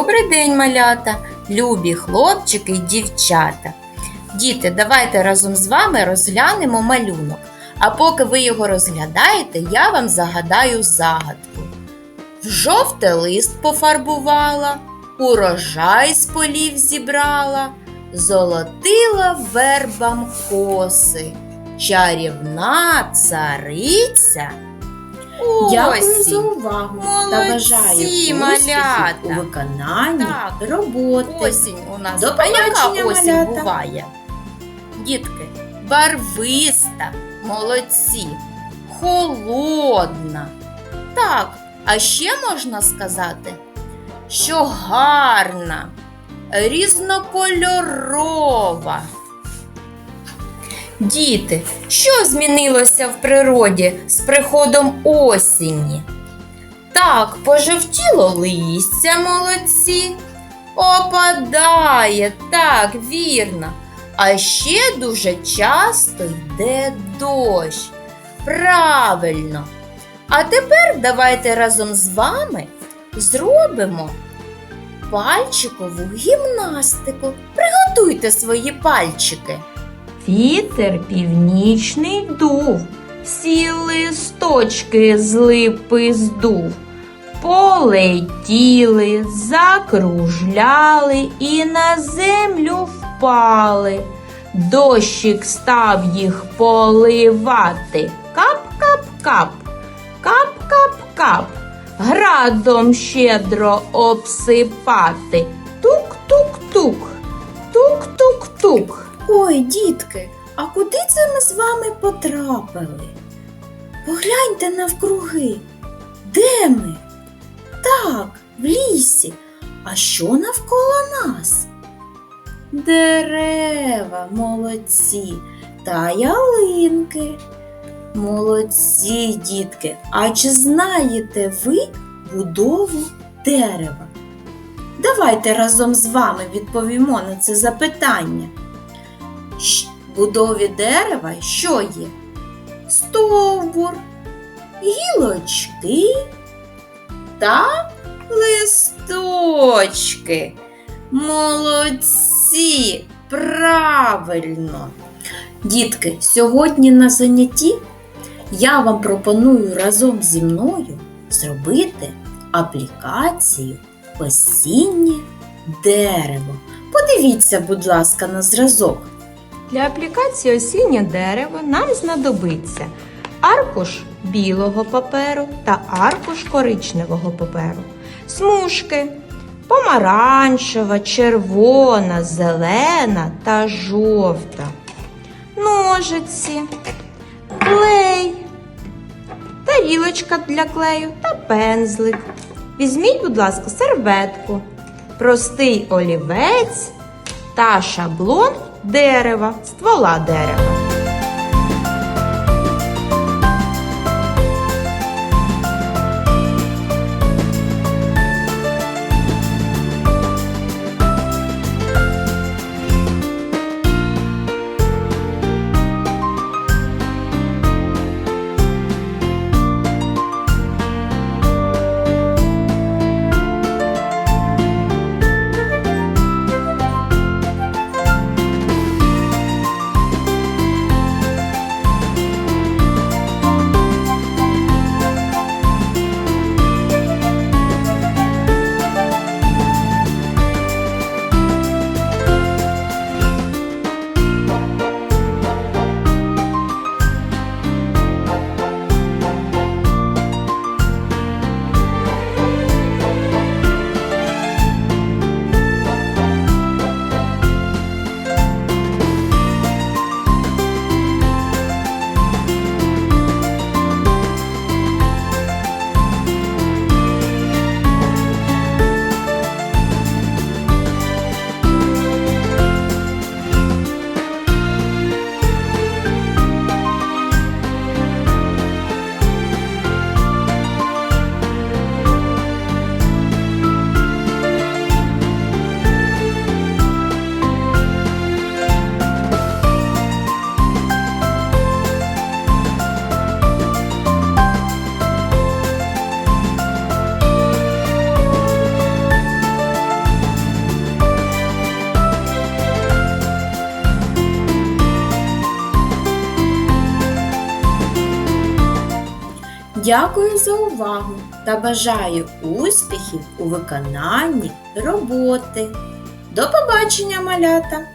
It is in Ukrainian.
Добрий день, малята, любі хлопчики й дівчата. Діти, давайте разом з вами розглянемо малюнок. А поки ви його розглядаєте, я вам загадаю загадку. В жовте лист пофарбувала, урожай з полів зібрала, золотила вербам коси, чарівна цариця. Дякую за увагу та бажаю успіхів малята. у виконанні Так. роботи. Осінь у нас. До побачення, осінь малята. буває? Дітки, барвиста, молодці, холодна. Так, а ще можна сказати, що гарна, різнокольорова. Діти, що змінилося в природі з приходом осені? Так, пожовтіло листя молодці. Опадає, так, вірно. А ще дуже часто йде дощ. Правильно. А тепер давайте разом з вами зробимо пальчикову гімнастику. Приготуйте свої пальчики. Вітер північний дув, всі листочки з липи здув, полетіли, закружляли і на землю впали. Дощик став їх поливати. Кап-кап-кап, кап-кап-кап, градом щедро обсипати. Ой, дітки, а куди це ми з вами потрапили? Погляньте навкруги. Де ми? Так, в лісі. А що навколо нас? Дерева, молодці, та ялинки. Молодці, дітки. А чи знаєте ви будову дерева? Давайте разом з вами відповімо на це запитання. Будові дерева що є? Стовбур, гілочки та листочки. Молодці! Правильно! Дітки, сьогодні на занятті я вам пропоную разом зі мною зробити аплікацію осіннє дерево. Подивіться, будь ласка, на зразок. Для аплікації осіннє дерево нам знадобиться аркуш білого паперу та аркуш коричневого паперу, смужки помаранчева, червона, зелена та жовта, ножиці, клей, тарілочка для клею та пензлик. Візьміть, будь ласка, серветку, простий олівець та шаблон дерева, ствола дерева. Дякую за увагу та бажаю успіхів у виконанні роботи. До побачення, малята!